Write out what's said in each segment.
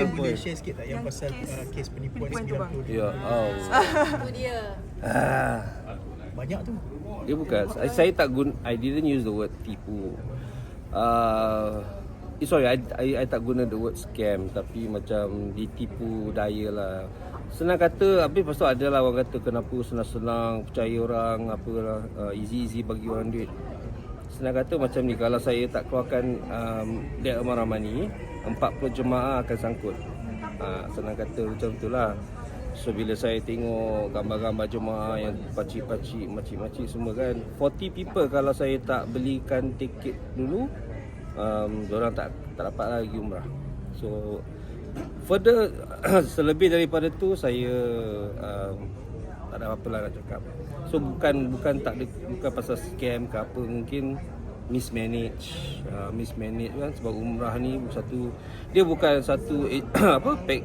Mungkin dalam boleh share sikit tak yang Yang pasal kes- uh, kes penipuan penipuan tu, bang. 90 Ya, oh. Itu dia. Ah. Banyak tu. Dia bukan. Saya tak guna. I didn't use the word tipu. Uh, eh, sorry, I, I, I tak guna the word scam. Tapi macam ditipu daya lah. Senang kata, habis lepas tu ada lah orang kata kenapa senang-senang percaya orang, apa lah, uh, easy-easy bagi orang duit. Senang kata macam ni, kalau saya tak keluarkan um, Dek Amar Ramani, 40 jemaah akan sangkut. Ha, senang kata macam tu lah. So bila saya tengok gambar-gambar jemaah yang pacik-pacik, makcik-makcik semua kan 40 people kalau saya tak belikan tiket dulu um, Diorang tak, tak dapat lagi umrah So Further Selebih daripada tu saya um, Tak ada apa-apa lah nak cakap So bukan bukan tak ada, bukan pasal scam ke apa Mungkin mismanage uh, mismanage kan? Sebab umrah ni satu dia bukan satu eh, apa pack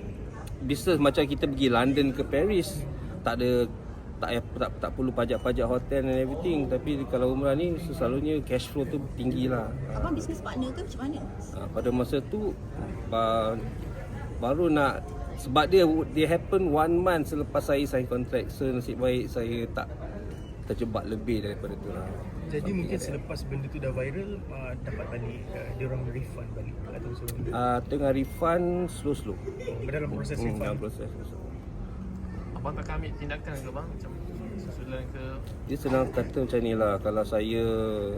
business macam kita pergi London ke Paris. Tak ada tak tak, tak perlu pajak-pajak hotel and everything. Tapi kalau umrah ni selalunya cash flow tu tinggi lah. Abang bisnes partner ke macam mana? uh, pada masa tu uh, baru nak sebab dia dia happen one month selepas saya sign contract. So nasib baik saya tak terjebak lebih daripada tu lah Jadi Something mungkin like that. selepas benda tu dah viral uh, dapat balik uh, dia orang refund balik atau so uh, tengah refund slow-slow oh, dalam proses Hmm, dalam refund. proses slow-slow. Abang takkan ambil tindakan ke bang? Macam susulan ke? Dia senang kata macam ni lah Kalau saya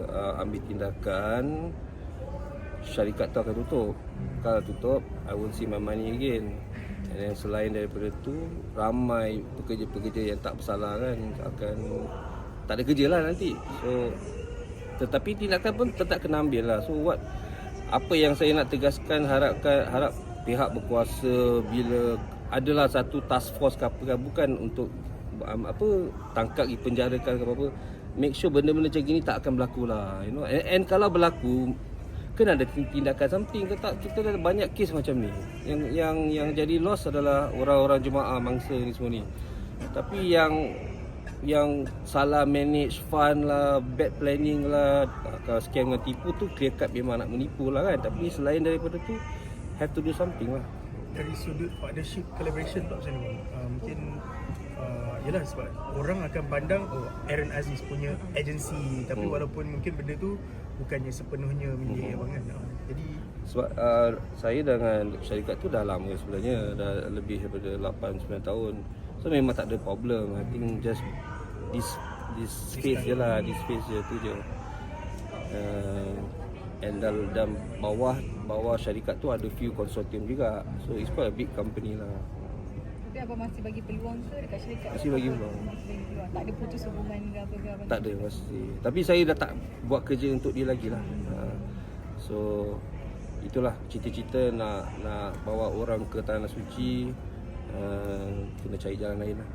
uh, ambil tindakan Syarikat tu akan tutup Kalau tutup I won't see my money again And then selain daripada tu Ramai pekerja-pekerja yang tak bersalah kan Akan Tak ada kerja lah nanti. So Tetapi tindakan pun tetap kena ambil lah. So what Apa yang saya nak tegaskan Harapkan Harap pihak berkuasa Bila Adalah satu task force ke apa kan Bukan untuk um, apa tangkap penjarakan ke apa-apa make sure benda-benda macam gini tak akan berlaku lah you know. And, and kalau berlaku kena ada tindakan something ke tak kita ada banyak kes macam ni. Yang yang yang jadi loss adalah orang-orang jemaah mangsa ni semua ni. Tapi yang yang salah manage fund lah bad planning lah kalau scam dengan tipu tu clear cut memang nak menipu lah kan tapi selain daripada tu have to do something lah Dari sudut partnership collaboration pula macam ni. Uh, mungkin uh, yalah sebab orang akan pandang oh Aaron Aziz punya agensi tapi Hmm. walaupun mungkin benda tu bukannya sepenuhnya milik abang kan. Uh, jadi Sebab uh, saya dengan syarikat tu dah lama sebenarnya Dah lebih daripada 8-9 tahun So memang tak ada problem I think just this this space je lah This space je tu je uh, And dalam, dalam bawah bawah syarikat tu ada few konsortium juga So it's quite a big company lah Tapi abang masih bagi peluang ke dekat syarikat? Masih bagi peluang. Masih bagi peluang. Tak ada putus hubungan ke apa ke abang? Tak ada pasti Tapi saya dah tak buat kerja untuk dia lagi lah uh, So Itulah cita-cita nak nak bawa orang ke Tanah Suci uh, Kena cari jalan lain lah.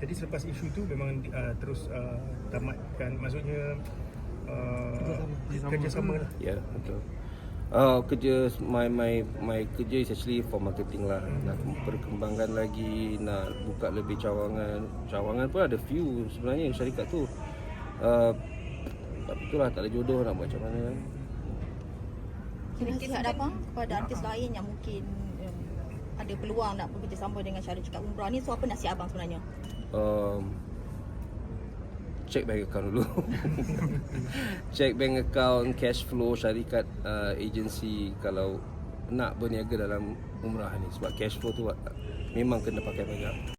Jadi selepas isu tu memang uh, terus uh, tamatkan. Maksudnya uh, kerjasama. lah. Ya yeah, betul. Uh, kerja my my my kerja is actually for marketing lah. Nak perkembangkan lagi nak buka lebih cawangan. Cawangan pun ada few sebenarnya syarikat tu. Uh, tapi itulah tak ada jodoh nak buat macam mana. Kan Nasihat abang kepada artis lain yang mungkin ada peluang nak bekerjasama dengan syarikat umrah ni. So apa nasihat abang sebenarnya? um, check bank account dulu check bank account cash flow syarikat uh, agensi kalau nak berniaga dalam umrah ni sebab cash flow tu memang kena pakai banyak